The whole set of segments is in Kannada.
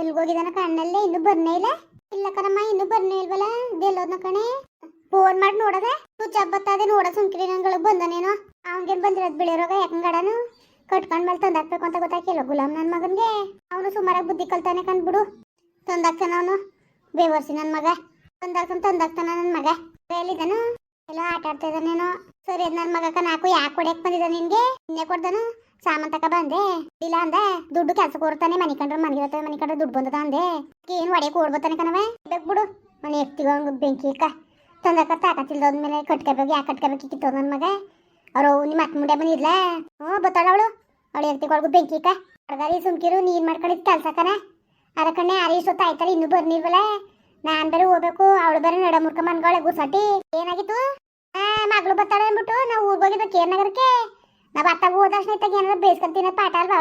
ಎಲ್ಗೋಗಿದಾನ ಕಣ್ಣಲ್ಲೇ ಇನ್ನು ಬರ್ನೇ ಇಲ್ಲ? ಇಲ್ಲ ಕಣಮ್ಮ, ಇನ್ನು ಬರ್ನೇ ಇಲ್ವಲ್ಲ? ಎಲ್ಲೋದ್ನ ಕಣೆ? ಫೋನ್ ಮಾಡಿ ನೋಡದೆ? ಆಫ್ ಬತ್ತದೆ ನೋಡ ಸುಮ್ಕಿರಿ ನಂಗಳು, ಬಂದನೇನೋ? ಅವನಿಗೇನು ಬಂದಿರೋದು ಬಿಳಿರೋಗ ಯಾಕಂಗಡನು ಕಟ್ಕೊಂಡ್ ಮೇಲೆ ತಂದಾಕ್ಬೇಕು ಅಂತ ಗೊತ್ತಾಕಿಲ್ಲ ಗುಲಾಮ್ ನನ್ನ ಮಗನ್ಗೆ. ಅವನು ಸುಮಾರಾಗಿ ಬುದ್ಧಿ ಕಲ್ತಾನೆ ಕಂಡ್ಬಿಡು ತಂದಾಕ್ತಾನ ಅವನು. ಬೇವರ್ಸಿ ನನ್ನ ಮಗ. ತಂದಾಕ್ತಾನ ತಂದಾಕ್ತಾನ ನನ್ನ ಮಗ. ಎಲ್ಲಿದ್ದಾನು? ಎಲ್ಲ ಆಟ ಆಡ್ತಾ ಇದ್ದಾನೇನೋ. ಸರಿ ನನ್ನ ಮಗ ಹಾಕು ಯಾಕೆ ಕೊಡಕ್ ಬಂದಿದ್ದ ನಿನ್ಗೆ? ಇನ್ನೇ ಕೊಡ್ದನು? ಸಾಮಾನ್ ತಕ ಬಂದೆ. ಇಲ್ಲ ಅಂದೆ, ದುಡ್ಡು ಕೆಲಸ ಹೋಗ್ತಾನೆ, ಮನೆ ಕಂಡ್ರೆ ಮನೆ ದುಡ್ಡು ಬಂದದ ಅಂದೆ. ಏನು ಹೊಡೆಯಕ್ಕೆ ಕೊಡ್ಬೋತಾನೆ ಕಣವೆ ಬೇಕು ಬಿಡು. ಮನೆ ಎತ್ತಿಗ ಬೆಂಕಿ ಇಕ್ಕ. ತಂದಕ ತಾಕತ್ತಿಲ್ದೋದ್ಮೇಲೆ ಕಟ್ಕೋಬೇಕು ಯಾಕೆ ಕಟ್ಕೋಬೇಕು ಕಿತ್ತೋ ನನ್ನ ಮಗ? ಅವ್ರು ನಿಮ್ಮ ಅಕ್ಕ ಮುಂಡೆ ಬಂದಿಲ್ಲ ಹ್ಞೂ, ಬತ್ತಾಳ ಅವಳು? ಅವಳು ಎತ್ತಿಗೊಳಗು ಬೆಂಕಿ ಇಕ್ಕ. ಅಡ್ಗಾರಿ ಸುಮ್ಕಿರು ನೀರು ಮಾಡ್ಕೊಂಡಿದ್ದು ಅದ ಕಣ್ಣೆ, ಅರಿ ಇಷ್ಟೊತ್ತು ಆಯ್ತಲ್ಲ, ಇನ್ನೂ ಬರ್ನಿಲ್ವಲ್ಲ ನಾನ್ ಬೇರೆ ಹೋಗ್ಬೇಕು, ಅವಳು ಬೇರೆ ನಡ ಮುರ್ಕ ಮನ್ಗೊಳೆ ಗುಸಾಟಿ ಏನಾಗಿತ್ತು ಮಗಳು ಬರ್ತಾಳೆ ಅಂದ್ಬಿಟ್ಟು, ನಾವು ಊರ್ಗೋಗಿದ್ದಕ್ಕೆ ಏನಾಗದಕ್ಕೆ ನಾವು ಅತ್ತಾಗ ಹೋದಷ್ಟಾಗ ಏನಾರ ಬೇಯಿಸ್ಕೊಂಡ್ ತಿನ್ನೋದು ಪಾಠ ಅಲ್ವಾ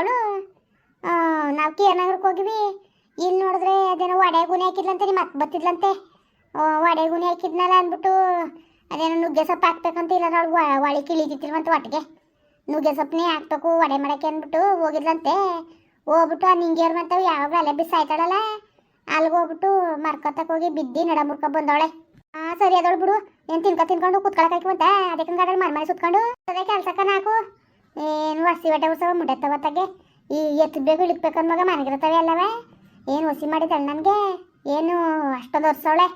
ನಾವು ಕೇರ್ನಗರಕ್ಕೆ ಹೋಗಿವಿ. ಇಲ್ಲಿ ನೋಡಿದ್ರೆ ಅದೇನೋ ವಡೆ ಗುಣಿ ಹಾಕಿದ್ಲಂತೆ ನಿಮ್ಮ ಅಕ್ಕ ಬತ್ತಿದ್ಲಂತೆ. ವಡೆ ಗುಣಿ ಹಾಕಿದ್ನಲ್ಲ ಅಂದ್ಬಿಟ್ಟು ಅದೇನೋ ನುಗ್ಗೆ ಸೊಪ್ಪು ಹಾಕ್ಬೇಕಂತ ಇಲ್ಲ ಅವಳು ಒಳಿ ಕಿಳಿತಿತ್ತಿಲ್ವಂತ ಒಟ್ಟಿಗೆ. ನುಗ್ಗೆ ಸೊಪ್ಪನೇ ಹಾಕ್ಬೇಕು, ವಡೆ ಮಾಡಕ್ಕೆ ಅಂದ್ಬಿಟ್ಟು ಹೋಗಿದ್ಲಂತೆ. ಹೋಗ್ಬಿಟ್ಟು ಆ ನಿಂಗೇರ್ ಮಾಡ್ತಾವೆ ಯಾವಾಗ ಅಲ್ಲೇ ಬಿಸಾಯ್ತಾಳಲ್ಲ. ಅಲ್ಲಿಗೆ ಹೋಗ್ಬಿಟ್ಟು ಮರ್ಕೊತಕ್ಕೆ ಹೋಗಿ ಬಿದ್ದಿ ನಡ ಮುರ್ಕ ಬಂದವಳೆ. ಹಾ ಸರಿ ಅದಳು ಬಿಡು. ಏನ್ ತಿನ್ಕ, ತಿನ್ಕೊಂಡು ಕುತ್ಕೊಳಕ್ ಹಾಕಿವಂತ ಅದಕ್ಕೆ ಗಾಡಿ ಮರ್ ಮನೆ ಸುತ್ಕೊಂಡು. ಅದೇ ಕೆಲಸಕ್ಕ ನಾಕು. ಹಸಿ ಹೊಟ್ಟೆ ಉತ್ಸವ ಮುಟ್ಟತ್ತವತ್ತಾಗೆ ಈ ಎತ್ತಬೇಕು ಇಳಿಕ್ಬೇಕು ಮಗ ಮನೆಗಿರ್ತವೆ ಅಲ್ಲವೇ? ಏನು ಹೊಸಿ ಮಾಡಿದಳು ನನಗೆ ಏನು ಅಷ್ಟೊಂದು ವರ್ಷವಳೆ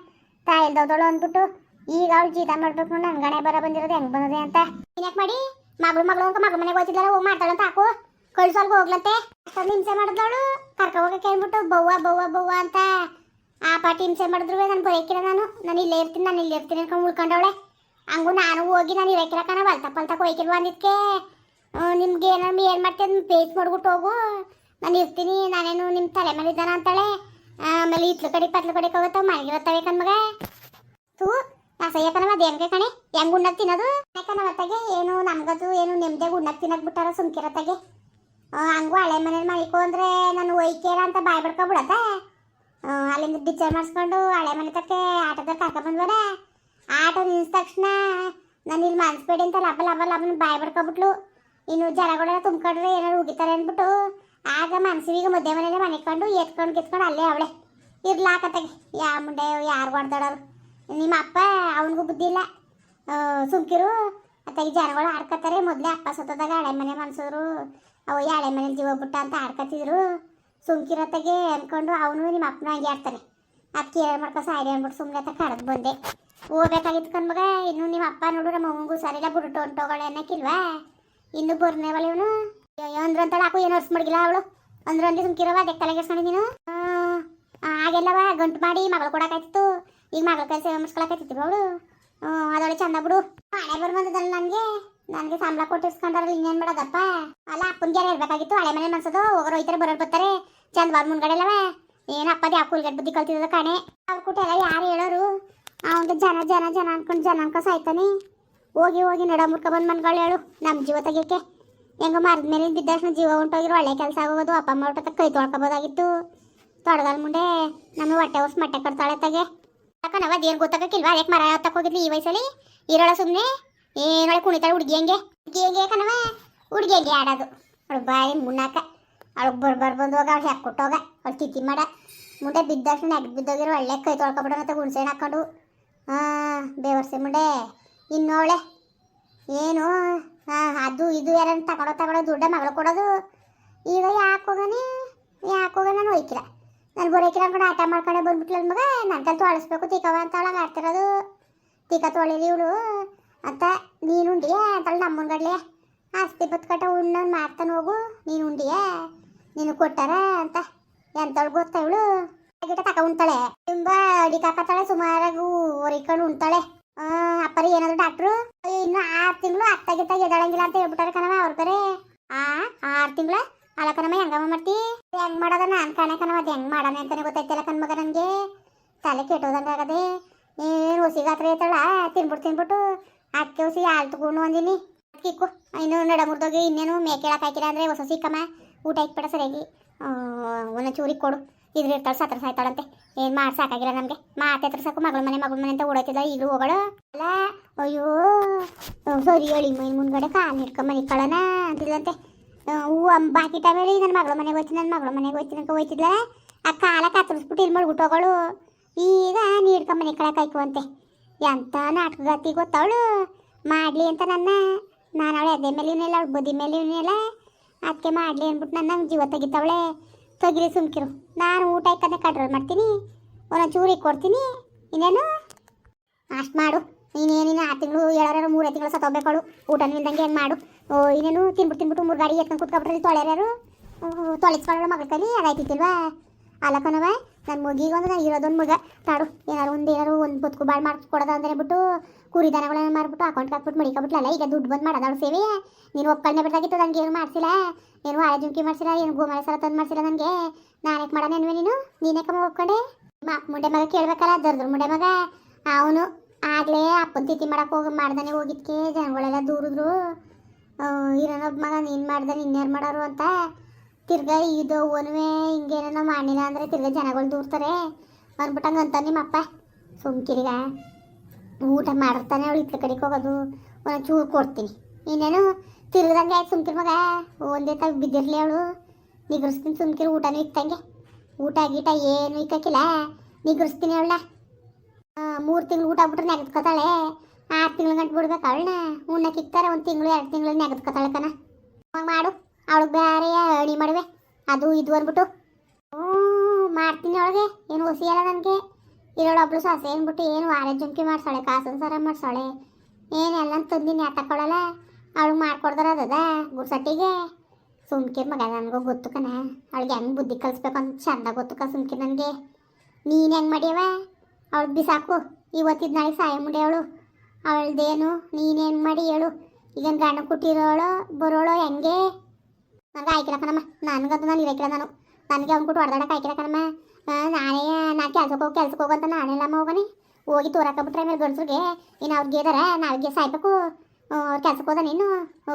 ತಾಯಿಲ್ದವಳು ಅಂದ್ಬಿಟ್ಟು ಈಗ ಅವಳು ಜೀತ ಮಾಡ್ಬೇಕು ನೋಡಿ ನನ್ಗಣೆ ಬರ ಬಂದಿರೋದು ಹೆಂಗೆ ಬಂದದೆ ಅಂತ. ಯಾಕೆ ಮಾಡಿ? ಮಗಳು ಮಗಳು ಅಂತ ಮಗಳ ಮನೆಗೆ ಹೋಗ್ತಿದ್ದಾಳೆ ಹೋಗಿ ಮಾಡ್ತಾಳಂತ ಹಾಕು. ಕಳ್ಸೋಲ್ಗ ಹೋಗ್ಲಂತೆ. ಅಷ್ಟೊಂದು ಹಿಂಸೆ ಮಾಡಿದವಳು ಕರ್ಕ ಹೋಗಕ್ಕೆ ಹೇಳ್ಬಿಟ್ಟು, ಬವ್ವ ಬವ್ವ ಬವ್ವ ಅಂತ. ಆ ಪಾಟಿ ಹಿಂಸೆ ಮಾಡಿದ್ರು ನಾನು ಬರೋಕಿಲ್ಲ ನಾನು. ನಾನು ಇಲ್ಲೇ ಇರ್ತೀನಿ, ನಾನು ಇಲ್ಲೇ ಇರ್ತೀನಿ ಅನ್ಕೊಂಡು ಉಳ್ಕೊಂಡವಳೆ. ಹಂಗು ನಾನು ಹೋಗಿ ನಾನು ಇರಕ್ಕಿಲ್ಲ ಕಣ ಬಲ್ತ ಅಂತ ಹೋಯ್ಕಿಲ್ವ ಅಂದಿದ್ಕೆ. ನಿಮ್ಗೆ ಏನಮ್ಮ ಏನು ಮಾಡ್ತೀನಿ ಪೇಸ್ ಮಾಡ್ಬಿಟ್ಟು ಹೋಗು. ನಾನು ಇರ್ತೀನಿ, ನಾನೇನು ನಿಮ್ಮ ತಲೆ ಮೇಲೆ ಇದ್ದಾನ ಅಂತಾಳೆ. ಆಮೇಲೆ ಇತ್ಲು ಕಡೆ ಪತ್ಲು ಕಡೆ ಹೋಗತ್ತವ ಮನೆಗಿರತ್ತವೆ ಕಣ್ಮಗ ತೂ ಸಯ್ಯಕನವ ಅದು ಹೆಂಗೆ ಕಣೆ? ಹೆಂಗ್ ಉಣ್ಣಕ್ ತಿನ್ನೋದು? ಕಣವತ್ತಾಗೆ ಏನು ನಮ್ಗದು ಏನು ನೆಮ್ಮದಿಯಾಗಿ ಉಣ್ಣಕ್ ತಿನ್ನಕ್ ಬಿಟ್ಟಾರ ಸುಮ್ಕಿರತ್ತಾಗೆ ಹಂಗೂ ಹಳೆ ಮನೇಲಿ ಮಾಡಿಕೊ ಅಂದ್ರೆ ನಾನು ಒಯ್ಕೇರ ಅಂತ ಬಾಯ್ ಬಿಡ್ಕೊಬಿಡತ್ತ. ಅಲ್ಲಿಂದ ಡಿಚಾರ್ ಮಾಡಿಸ್ಕೊಂಡು ಹಳೆ ಮನೆ ತಕ್ಕೆ ಆಟೋದಾಗ ಕರ್ಕೊಂಡ್ಬಂದ್ವರ ಆಟೋ ನಿಲ್ಸಿದ ತಕ್ಷಣ ನಾನು ಇಲ್ಲಿ ಮನ್ಸ್ಬೇಡಿ ಅಂತ ಲಬ್ಬ ಲಬ್ಬ ಲಬ್ಬನ ಬಾಯ್ ಬಿಡ್ಕೊಬಿಟ್ಲು. ಇನ್ನು ಜನಗಳೆಲ್ಲ ತುಂಬ್ಕೊಂಡ್ರೆ ಏನಾರು ಉಗಿತಾರೆ ಅಂದ್ಬಿಟ್ಟು ಆಗ ಮನ್ಸಿಗೆ ಮುದ್ದೆ ಮನೇಲೆ ಕಂಡು ಎತ್ಕೊಂಡು ಕಿತ್ಕೊಂಡು ಅಲ್ಲೇ ಅವಳೆ. ಇರ್ಲಾಕತ್ತಾಗೆ. ಯಾ ಮುಂಡೆ ಯಾರು ಹೊಡ್ದಾಡೋರು ನಿಮ್ಮ ಅಪ್ಪ ಅವನಿಗೂ ಬುದ್ಧಿ ಇಲ್ಲ. ಸುಮ್ಕಿರು. ಅತ್ತಾಗಿ ಜನಗಳು ಆಡ್ಕೊತಾರೆ ಮೊದಲೇ ಅಪ್ಪ ಸತ್ತದಾಗ ಹಳೆ ಮನೆ ಮನ್ಸೋರು ಅವು ಹಳೆ ಮನೆ ಜೀವ ಬಿಟ್ಟ ಅಂತ ಆಡ್ಕೊತಿದ್ರು ಸುಮ್ಕಿರತ್ತಾಗೆ ಅಂದ್ಕೊಂಡು ಅವನು ನಿಮ್ಮ ಅಪ್ಪನ ಹಂಗೆ ಆಡ್ತಾನೆ ಅದಕ್ಕೆ ಏನು ಮಾಡ್ಕೊ ಸಾರಿ ಅಂದ್ಬಿಟ್ಟು ಸುಮ್ಮನೆ ಅಂತ ಕಡ್ದು ಬಂದೆ. ಹೋಗ್ಬೇಕಾಗಿತ್ತು ಕಣ್ಮಗ ಇನ್ನು ನಿಮ್ಮ ಅಪ್ಪ ನೋಡು, ನಮ್ಮ ಅವಂಗೂ ಸರಿಲ್ಲ ಬಿಟ್ಟು ಹೊಂಟೋಗಳೆ ಇನ್ನು ಬರ್ನೇವಲ್ಲ ಇವನು. ಅಯ್ಯೋ ಅಂತ ಹಾಕು ಏನೋ ಅರ್ಸ್ ಮಡಗಿಲ್ಲ ಅವಳು. ಅಂದ್ರ ಅಂದ್ರೆ ಸುಮ್ಕಿರವ ಅದಕ್ಕೆ ನೀನು. ಆಗೆಲ್ಲವ ಗಂಟು ಮಾಡಿ ಮಗಳು ಕೊಡಕಾಯ್ತಿತ್ತು ಈಗ ಮಗಳ ಕೈ ಸೇವೆ ಮಾಡಿಸ್ಕೊಳಕೈತಿತ್ತು ಅವಳು. ಅದೊಳೆ ಚಂದ ಬಿಡು. ಹಣೆ ಬರ್ ಬಂದದಲ್ಲ ನನಗೆ. ನನಗೆ ಸಂಬಳ ಕೊಟ್ಟಿಸ್ಕೊಂಡಾರ ಇನ್ನೇನು ಮಾಡೋದಪ್ಪ. ಅಲ್ಲ ಅಪ್ಪನಿಗೆ ಯಾರು ಇರ್ಬೇಕಾಗಿತ್ತು, ಹಳೆ ಮನೆ ಮನ್ಸೋದು. ಹೋಗೋರು ಹೋಯ್ತಾರೆ ಬರೋರು ಬರ್ತಾರೆ. ಚಂದ ಮುಂದ್ಗಡೆ ಅಲ್ಲವ ಏನು ಅಪ್ಪದೇ ಯಾವ ಕೂಲ್ಗಡ್ ಬುದ್ಧಿ ಕಲ್ತಿದ್ದದ ಕಣೆ. ಅವ್ರ ಕೂಟ ಎಲ್ಲ ಯಾರು ಹೇಳೋರು? ಅವನು ಜನ ಜನ ಜನ ಅನ್ಕೊಂಡು ಜನ ಅನ್ಕೊ ಸಾಯ್ತಾನೆ. ಹೋಗಿ ಹೋಗಿ ನಡ ಮುರ್ಕ ಬಂದು ಮನ್ಗಳು ಹೇಳು ನಮ್ಮ ಜೀವ ತೆಗಿಯಕ್ಕೆ ಹೆಂಗೋ ಮರದ ಮೇಲೆ ಬಿದ್ದಷ್ಟು ಜೀವ ಹೊಂಟೋಗಿರೋ ಒಳ್ಳೆ ಕೆಲಸ ಆಗೋದು ಅಪ್ಪ ಅಮ್ಮ ಹೊಟ್ಟೆ ಕೈ ತೊಳ್ಕೊಬೋದಾಗಿತ್ತು. ತೊಡಗಲ್ ಮುಂದೆ ನಮ್ಮ ಹೊಟ್ಟೆ ಹೊಸ್ ಮಟ್ಟೆ ಕಟ್ತಾಳೆ ತಗೆ. ಯಾಕನವ ಅದೇನು ಗೊತ್ತಾಗಕ್ಕಿಲ್ವಾ? ಅದಕ್ಕೆ ಮರ ಹತ್ತಕ್ಕೆ ಹೋಗಿದ್ಲಿ ಈ ವಯಸ್ಸಲ್ಲಿ? ಇರೋಳ ಸುಮ್ಮನೆ ಏನೊಳೆ ಕುಣಿತಾಳೆ ಹುಡುಗಿ ಹಂಗೆ? ಹುಡುಗಿ ಹಂಗೆ ಕಣವ ಹುಡುಗಿ ಹಂಗೆ ಆಡೋದು. ಅವಳು ಬಾಯಿ ಮುನ್ನಾಕ ಅವಳು ಬರ್ ಬರ್ ಬಂದು ಹೋಗ ಅವಳು ಹಾಕ್ಕೊಟ್ಟೋಗ ಅವಳು ತಿತ್ತಿ ಮಾಡ. ಮುಂದೆ ಬಿದ್ದಷ್ಟು ನೆಗ್ ಬಿದ್ದೋಗಿರೋ ಒಳ್ಳೆ ಕೈ ತೊಳ್ಕೊಬಿಡೋ ಮತ್ತೆ ಹುಣ್ಸೆಹಣ್ಣು ಹಾಕೊಂಡು ಹಾಂ, ಬೇವರ್ಸೆ ಮುಂಡೆ ಇನ್ನೋಳೆ. ಏನು ಅದು ಇದು ಯಾರನ್ನ ತಗೊಳೋ ತಗೊಳೋ ದುಡ್ಡ ಮಗಳು ಕೊಡೋದು. ಈಗ ಯಾಕೆ ಹೋಗನೆ ಯಾಕೆ ಹೋಗ ನಾನು ಹೋಯ್ಕಿಲ್ಲ. ನಾನು ಬರೋಕಿಲ್ಲ ಅನ್ಕೊಂಡು, ಆಟ ಮಾಡ್ಕೊಂಡೆ ಬಂದ್ಬಿಟ್ಲ ಮಗ ನನ್ನ ಕಲ್ ತೊಳಸ್ಬೇಕು ತಿಕ್ಕವ ಅಂತ ಒಳಗೆ ಆಡ್ತಿರೋದು. ತಿಕ್ಕ ತೊಳಿಲಿ ಇವಳು. ಅಂತ ನೀನು ಉಂಡಿಯಾ? ಅಂತಳು ನಮ್ಮನ್ಗಡ್ಲೆ ಆಸ್ತಿ ಬತ್ಕಟ ಉಣ್ಣ ಮಾಡ್ತಾನೆ ಹೋಗು. ನೀನು ಉಂಡಿಯಾ? ನೀನು ಕೊಟ್ಟಾರ ಅಂತ. ಎಂತವಳು ಗೊತ್ತಾ ಇವಳು? ಗಿಟ ತಕ ಉಣ್ತಾಳೆ. ತುಂಬಾ ಅಡಿಕಾಕತ್ತಾಳೆ ಸುಮಾರಾಗಿ ಒರಿಕೊಂಡು ಉಣ್ತಾಳೆ. ಅಪ್ಪರಿ ಏನಾದ್ರು ಡಾಕ್ಟ್ರು ಇನ್ನು ಆರು ತಿಂಗಳು ಅತ್ತಾಗಿತ್ತ ಎದಳಂಗಿಲ್ಲ ಅಂತ ಹೇಳ್ಬಿಟ್ಟಾರ ಕಣವ ಅವ್ರ ಕರೆ ಆ, ಆರು ತಿಂಗಳ? ಅಲ್ಲ ಕಣಮ್ಮ, ಹೆಂಗಮ್ಮ ಮಾಡ್ತಿ ಹೆಂಗ್ ಮಾಡದ ನಾನು ಕಾಣೆ ಕಣವ ಅದು ಹೆಂಗ್ ಮಾಡಾನೆ ಅಂತಾನೆ ಗೊತ್ತಾಯ್ತಿಲ್ಲ ಕಣ್ಮಗ ನನಗೆ. ತಲೆ ಕೆಟ್ಟೋದಂಗೆ ಆಗದೆ. ಏನು ಹೊಸಿಗಾತ್ರ ಐತಳ ತಿನ್ಬಿಟ್ಟು ತಿನ್ಬಿಟ್ಟು ಅಕ್ಕಿ ಹುಸಿ ಹಾಲು ತಗೊಂಡು ಅಂದಿನಿ. ಕಿಕ್ಕು ಇನ್ನು ನಡ ಮುರಿದೋಗಿ ಇನ್ನೇನು ಮೇಕೆಳಕ್ ಹಾಕಿಲ್ಲ ಅಂದ್ರೆ ಹೊಸ ಸಿಕ್ಕಮ್ಮ ಊಟ ಇಟ್ಬಿಡ ಸರಿಯಾಗಿ. ಒಂದೊಂದು ಚೂರಿಗೆ ಕೊಡು. ಇದ್ರ ಇರ್ತಾಳೆ ಸತ್ರ ಸಾಯ್ತಾಳಂತೆ. ಏನು ಮಾಡಿ ಸಾಕಾಗಿಲ್ಲ ನಮಗೆ. ಮಾತೆ ಸಾಕು ಮಗಳ ಮನೆ ಮಗಳ ಮನೆ ಅಂತ ಓಡೋತಿದ್ದ ಈಗಲೂ ಹೋಗಳು. ಅಲ್ಲ, ಅಯ್ಯೋ ಸರಿ ಹೇಳಿ ಮೈ ಮುಂದ್ಗಡೆ ಕಾಲು ಹಿಡ್ಕೊ ಮನೆ ಕಳನ ಅಂತಿದ್ಲಂತೆ. ಹೂ ಬಾಕಿ ಟೈಮಲ್ಲಿ ನನ್ನ ಮಗಳ ಮನೆಗೆ ಹೋಯ್ತೀನಿ ನನ್ನ ಮಗಳ ಮನೆಗೆ ಹೋಯ್ತೀನಿ ಅಂತ ಹೋಯ್ತಿದ್ಲ. ಆ ಕಾಲ ಕತ್ತರಿಸ್ಬಿಟ್ಟು ಇಲ್ಲಿ ಮಾಡ್ಬಿಟ್ಟೋಗಳು ಈಗ ನೀಡ್ಕೊಂಬನೆ ಕಡೆ ಕಾಯ್ಕುವಂತೆ ಎಂತ ನಾಟಕಗತಿ ಗೊತ್ತವಳು? ಮಾಡಲಿ ಅಂತ ನನ್ನ. ನಾನು ಅವಳು ಎದೆ ಮೇಲೆ ಇವನಿಲ್ಲ ಅವಳು ಬುದ್ಧಿ ಮೇಲೆ ಇವನಿಲ್ಲ ಅದಕ್ಕೆ ಮಾಡಲಿ ಅಂದ್ಬಿಟ್ಟು ನನ್ನ ಜೀವ ತೆಗಿತಾವಳೆ. ತೆಗಿರಿ ಸುಮ್ಕಿರು. ನಾನು ಊಟ ಇಕ್ಕಂದ್ರೆ ಕಂಟ್ರೋಲ್ ಮಾಡ್ತೀನಿ. ಒಂದೊಂದು ಚೂರಿಗೆ ಕೊಡ್ತೀನಿ. ಇನ್ನೇನು? ಅಷ್ಟು ಮಾಡು. ನೀನೇನಿನ ಆರು ತಿಂಗಳು ಏಳಾರು ಮೂರೇ ತಿಂಗಳು ಸತ್ತೋಗ್ಬೇಕಳು ಊಟನೂ ಇಲ್ದಂಗೆ ಏನು ಮಾಡು. ಓ, ಇನ್ನೇನು ತಿನ್ಬಿಟ್ಟು ತಿನ್ಬಿಟ್ಟು ಮೂರು ಗಾಡಿ ಎತ್ಕೊಂಡು ಕುತ್ಕೊಬಿಟ್ರೆ ತೊಳೆಯಾರು ತೊಳೆಸ್ಕೊಳ್ಳೋ ಮಗಳ ಕಲಿ. ಅದಾಯ್ತಿಲ್ವಾ ಅಲ್ಲಕನವ ನನ್ನ ಮಗಿಗೊಂದು ಒಂದು ನಾನು ಇರೋದೊಂದು ಮಗ. ತಾಡು, ಏನಾರು ಒಂದು ಏನಾರು ಒಂದು ಬದುಕು ಬಾಳ್ ಮಾಡಿಸ್ಕೊಡೋದು ಅಂದ್ರೆ ಬಿಟ್ಟು ಕುರಿ ದನಗಳನ್ನ ಮಾರ್ಬಿಟ್ಟು ಅಕೌಂಟ್ ಹಾಕ್ಬಿಟ್ಟು ಮಡಿಕೊಬಿಟ್ಲಲ್ಲ, ಈಗ ದುಡ್ಡು ಬಂದು ಮಾಡೋದವಳು ಸೇವೆ? ನೀನು ಒಪ್ಕೊಂಡೆ ಬಿಟ್ಟಾಗಿತ್ತು ನನಗೆ ಏನು ಮಾಡಿಸಿಲ್ಲ? ನೀನು ಆಳೆ ಜುಂಕಿ ಮಾಡಿಸಿಲ್ಲ ಏನು ಗೋಮಾಳೆ ಸರ ತಂದು ಮಾಡಿಸಿಲ್ಲ ನನಗೆ ನಾನು ಯಾಕೆ ಮಾಡೋಣ ಅನ್ವೆ ನೀನು? ನೀನೇ ಕಮ್ಮ ಒಪ್ಕೊಂಡೆ? ಮಾ, ಮುಂಡೆ ಮಗ ಕೇಳ್ಬೇಕಲ್ಲ, ದರ್ದ್ರ ಮುಂಡೆ ಮಗ. ಅವನು ಆಗ್ಲೇ ಅಪ್ಪನ ತಿಥಿ ಮಾಡಕ್ಕೆ ಹೋಗಿ, ಮಾಡ್ದಾನೆ ಹೋಗಿದ್ಕೆ, ಜನಗಳೆಲ್ಲ ದೂರಿದ್ರು. ಇರೋನೊಬ್ಬ ಮಗ ನೀನು ಮಾಡ್ದೆ ಇನ್ಯಾರು ಮಾಡೋರು ಅಂತ. ತಿರ್ಗಾ ಇದು ಒನ್ವೆ ಹಿಂಗೇನೋ ಮಾಡಿಲ್ಲ ಅಂದರೆ ತಿರ್ಗಾ ಜನಗಳು ದೂರ್ತಾರೆ. ಅಂದ್ಬಿಟ್ಟಂಗೆ ಅಂತ ನಿಮ್ಮಪ್ಪ. ಸುಮ್ಕಿರಿಗ. ಊಟ ಮಾಡಿರ್ತಾನೆ ಅವಳು ಇತ್ತ ಕಡೆಗೆ ಹೋಗೋದು. ಒಂದೊಂದು ಚೂರು ಕೊಡ್ತೀನಿ. ಇನ್ನೇನು ತಿರ್ಗದಂಗೆ ಆಯ್ತು ಸುಮ್ಕಿರ್ ಮಗ. ಒಂದೇ ತಾವು ಬಿದ್ದಿರಲಿ ಅವಳು. ನಿಗ್ರಿಸ್ತೀನಿ ಸುಮ್ಕಿರಿ ಊಟನೂ ಇಕ್ಕಂಗೆ ಊಟ ಗೀಟ ಏನು ಇಕ್ಕಿಲ್ಲ. ನಿಗ್ರಿಸ್ತೀನಿ ಅವಳ ಮೂರು ತಿಂಗಳು ಊಟ ಬಿಟ್ರೆ ನೆಗದ್ಕೊತಾಳೆ. ಆರು ತಿಂಗಳು ಗಂಟು ಬಿಡ್ಬೇಕು ಅವಳನ್ನ ಉಣ್ಣಕ್ಕೆ ಇಕ್ತಾರೆ ಒಂದು ತಿಂಗಳು, ಎರಡು ತಿಂಗಳು ನೆಗೆದ್ಕೊತಾಳೆ ಕಣ. ಮಾಡು. ಅವಳಿಗೆ ಬೇರೆ ಅಣಿ ಮಾಡುವೆ ಅದು ಇದು ಅಂದ್ಬಿಟ್ಟು, ಹ್ಞೂ, ಮಾಡ್ತೀನಿ ಅವಳಿಗೆ. ಏನು ಹುಸಿಯಲ್ಲ ನನಗೆ. ಇರೋಳು ಇರೋಳೊಬ್ಳು ಸೊಸೆ ಅಂದ್ಬಿಟ್ಟು ಏನು ವಾರ ಜುಮ್ಕಿ ಮಾಡ್ಸಾಳೆ ಕಾಸನ್ ಸರ ಮಾಡ್ಸಾಳೆ. ಏನು ಎಲ್ಲ ಯಾ ತಗೊಳಲ್ಲ ಅವಳಿಗೆ ಮಾಡ್ಕೊಡ್ದಾರ ಅದದ ಗುಡ್ಸಟ್ಟಿಗೆ. ಸುಮ್ಕೆ ಮಗ ನನಗೂ ಗೊತ್ತು ಕಣ. ಅವಳಿಗೆ ಹೆಂಗೆ ಬುದ್ಧಿ ಕಲಿಸ್ಬೇಕು ಅಂತ ಚಂದ ಗೊತ್ತು ಕ ಸುಮ್ಕೆ ನನಗೆ. ನೀನು ಹೆಂಗೆ ಮಾಡ್ಯವ? ಅವಳು ಬಿಸಾಕು. ಇವತ್ತಿದ ನಾಳೆ ಸಾಯ ಮುಂಡಿ ಅವಳು. ನೀನು ನೀನೇನು ಮಾಡಿ ಹೇಳು. ಈಗ ಗಂಡ ಕೊಟ್ಟಿರೋಳು, ಬರೋಳು ಹೆಂಗೆ? ನನಗೆ ಆಯ್ಕಿಲ್ಲ ಕಣಮ್ಮ. ನನಗಂತೂ ನಾನು ಇರಕ್ಕಿಲ್ಲ ನಾನು. ನನಗೆ ಅವ್ನು ಕೊಟ್ಟು ಹೊಡೆದಾಡಕ್ಕೆ ಕಣಮ್ಮ. ನಾನೇ, ನಾನು ಕೆಲ್ಸಕ್ಕೆ ಹೋಗಿ, ಕೆಲ್ಸಕ್ಕೆ ಹೋಗಂತ ನಾನೆಲ್ಲಮ್ಮ ಹೋಗನಿ. ಹೋಗಿ ತೋರಾಕಬಿಟ್ರೆ ಮೇಲೆ ಗಂಡಸ್ರಿಗೆ, ಇನ್ನು ಅವ್ರಿಗೆ ಇದಾರೆ ನಾವಿಗೆ ಸಾಯ್ಬೇಕು. ಅವ್ರು ಕೆಲ್ಸಕ್ಕೆ ಹೋದ ನೀನು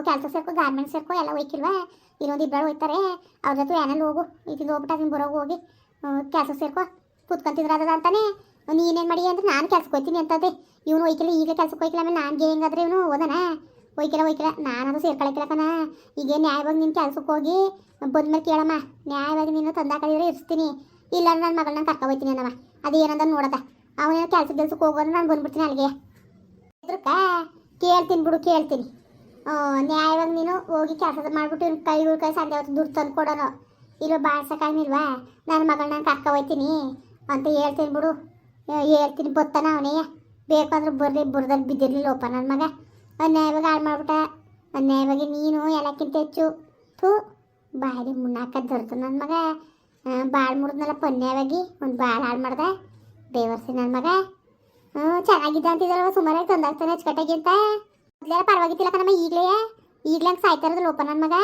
ಕೆಲ್ಸಕ್ಕೆ ಸೇರ್ಕೊ ಗಾರ್ಮೆಂಟ್ ಸೇರ್ಕೊ, ಎಲ್ಲ ಹೋಯ್ಕಿಲ್ವಾ? ಇನ್ನೊಂದು ಇಬ್ಬರು ಹೋಯ್ತಾರೆ. ಅವ್ರ ಜೊತೆ ಏನಲ್ಲಿ ಹೋಗು. ಇದ್ದಿದ್ದು ಹೋಗ್ಬಿಟ್ಟು ಅದನ್ನ ಬರೋಗಿ ಹೋಗಿ ಕೆಲ್ಸಕ್ಕೆ ಸೇರ್ಕೊ. ಕೂತ್ಕೊಂತಿದ್ರ ಅದ ಅಂತಾನೆ. ನೀನೇನು ಮಾಡಿ ಅಂದ್ರೆ ನಾನು ಕೆಲ್ಸಕ್ಕೆ ಹೋಗ್ತೀನಿ ಅಂತದೆ ಇವನು ಹೋಯ್ಕಿಲ್ಲ ಈಗ ಕೆಲ್ಸಕ್ಕೆ ಹೋಯ್ಕಿಲ್ಲ, ಆಮೇಲೆ ನಾನು ಹೆಂಗಾದ್ರೆ ಇವನು ಹೋದನ? ಹೋಯ್ಕಿಲ್ಲ ಒಯ್ಕಿರ ನಾನದು ಸೇರ್ಕೊಳಕಿಲ್ಲ ಕಣ. ಈಗ ನ್ಯಾಯವಾಗಿ ನಿನ್ನ ಕೆಲ್ಸಕ್ಕೆ ಹೋಗಿ ಬಂದ್ಮೇಲೆ ಕೇಳಮ್ಮ. ನ್ಯಾಯವಾಗಿ ನೀನು ತಂದಾಕಿದ್ರೆ ಇರಿಸ್ತೀನಿ. ಇಲ್ಲ ನನ್ನ ಮಗಳನ್ನ ಕರ್ಕೊ ಹೋಯ್ತೀನಿ ಅನ್ನವ ಅದು ಏನಂದ ನೋಡದ. ಅವನೇನು ಕೆಲಸ ಕೆಲ್ಸಕ್ಕೆ ಹೋಗೋದು ನಾನು ಬಂದ್ಬಿಡ್ತೀನಿ ಅಲ್ಲಿಗೆ. ಇದ್ರಕ್ಕ ಕೇಳ್ತೀನಿ ಬಿಡು, ಕೇಳ್ತೀನಿ. ನ್ಯಾಯವಾಗಿ ನೀನು ಹೋಗಿ ಕೆಲಸ ಮಾಡ್ಬಿಟ್ಟು ಇವ್ನ ಕೈ, ಇವ್ರ ಕೈ ಸಂಜೆ ಹೊತ್ತು ದುಡ್ಡು ತಂದು ಕೊಡೋನು. ಇಲ್ಲ ಬಾಳ್ಸಕ್ಕಾಗಿಲ್ವಾ ನನ್ನ ಮಗಳನ್ನ ಕರ್ಕೊ ಹೋಯ್ತೀನಿ ಅಂತ ಹೇಳ್ತೀನಿ ಬಿಡು. ಹೇಳ್ತೀನಿ ಬತ್ತಾನ ಅವನೇ. ಬೇಕಂದ್ರೆ ಬರ್ರಿ ಬುರ್ದಲ್ಲಿ ಬಿದ್ದಿರಲಿಲ್ಲಪ್ಪ ನನ್ನ ಮಗ. ಅನ್ಯಾಯವಾಗಿ ಹಾಳು ಮಾಡ್ಬಿಟ್ಟ. ಅನ್ಯಾಯವಾಗಿ ನೀನು ಎಲ್ಲಕ್ಕಿಂತ ಹೆಚ್ಚು. ಥೂ ಭಾರಿ ಮುನ್ನಾಕ ದರ್ದು ನನ್ನ ಮಗ. ಭಾಳ ಮುರಿದ್ನಲ್ಲ ಅನ್ಯಾಯವಾಗಿ. ಒಂದು ಭಾಳ ಹಾಳು ಮಾಡ್ದೆ. ಬೇವರ್ಸಿ ನನ್ನ ಮಗ. ಹ್ಞೂ ಚೆನ್ನಾಗಿದ್ದ ಅಂತಿದ್ರಲ್ವ, ಸುಮಾರಾಗಿ ತಂದಾಗ್ತಾನೆ ಅಚ್ಚುಕಟ್ಟಾಗಿ ಅಂತ. ಮೊದಲೆಲ್ಲ ಪರವಾಗಿತ್ತಿಲ್ಲ ಕಣಮ್ಮ ಈಗಲೇ. ಈಗಲೇ ಹಂಗೆ ಸಾಯ್ತಾ ಇರೋದು ಲೋಪ ನನ್ನ ಮಗ.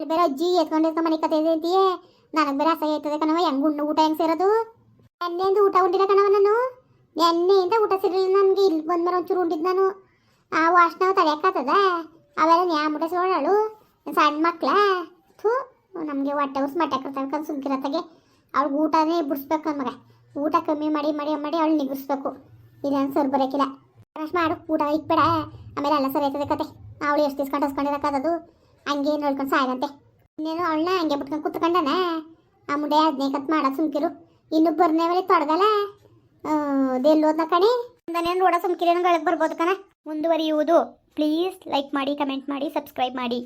ಬೇರೆ ಅಜ್ಜಿ ಎತ್ಕೊಂಡು ಎತ್ಕೊಂಡು ಮನೆ ಕತೆ ಅಂತೀಯೇ. ನನಗೆ ಬೇರೆ ಅಸಹ್ಯ ಆಯ್ತದೆ ಕಣವ ಹೆಂಗೆ ಉಣ್ಣು ಊಟ ಹೆಂಗೆ ಸೇರೋದು? ನೆನ್ನೆಯಿಂದ ಊಟ ಉಂಡಿಲ್ಲ ಕಣವ ನಾನು. ನೆನ್ನೆಯಿಂದ ಊಟ ಸಿಗಲಿಲ್ಲ ನನಗೆ. ಇಲ್ಲಿ ಬಂದ್ಮೇಲೆ ಒಂಚೂರು ಉಂಡಿದ್ದು ನಾನು. ಆ ವಾಸನ ತಡೆಯಕ್ಕಾಗ್ತದ ಅವೆಲ್ಲ ನ್ಯಾ ಮುಟ ಸೋಳಳು ಸಣ್ಣ ಮಕ್ಳ? ಥೂ, ನಮಗೆ ಹೊಟ್ಟೆ ಉಸ್ ಮಟ್ಟಕ್ಕೆ ಸುಮ್ಕಿರತ್ತಾಗೆ. ಅವ್ಳಿಗೆ ಊಟನೇ ಬಿಡಿಸ್ಬೇಕು ಮಗ. ಊಟ ಕಮ್ಮಿ ಮಾಡಿ ಮಾಡಿ ಮಾಡಿ ಅವಳು ನಿಗಿಸ್ಬೇಕು. ಇಲ್ಲ ಸರ್ ಬರೋಕಿಲ್ಲ. ಅಷ್ಟು ಮಾಡು, ಊಟ ಇಕ್ಬೇಡ ಆಮೇಲೆ ಎಲ್ಲ ಸರಿ ಆಯ್ತದೆ ಕತೆ. ಅವಳು ಎಷ್ಟು ಇಸ್ಕೊಂಡು ಕಂಡಿಸ್ಕೊಂಡಿರಕ್ಕದು ಹಂಗೆ ನೋಡ್ಕೊಂಡು ಸಾಯದಂತೆ ಇನ್ನೇನು ಅವಳನ್ನ ಹಂಗೆ ಬಿಟ್ಕೊಂಡು ಕುತ್ಕೊಂಡನ? ಆ ಮುಂಡೆ ಹದಿನೈದು ಕತ್ ಮಾಡೋದು ಸುಮ್ಕಿರು. ಇನ್ನು ಬರ್ನೇ ಮೇಲೆ ತೊಡಗಲ್ಲ ಅದೆಲ್ಲೋದ್ನ ಕಣೆ? ಒಂದನೇ ನೋಡೋ ಸುಮ್ಕಿರಿ ಗಳಿಗೆ ಬರ್ಬೋದು ಕಣ. ಮುಂದುವರಿಯುವುದು. ಪ್ಲೀಸ್ ಲೈಕ್ ಮಾಡಿ ಕಮೆಂಟ್ ಮಾಡಿ ಸಬ್ಸ್ಕ್ರೈಬ್ ಮಾಡಿ.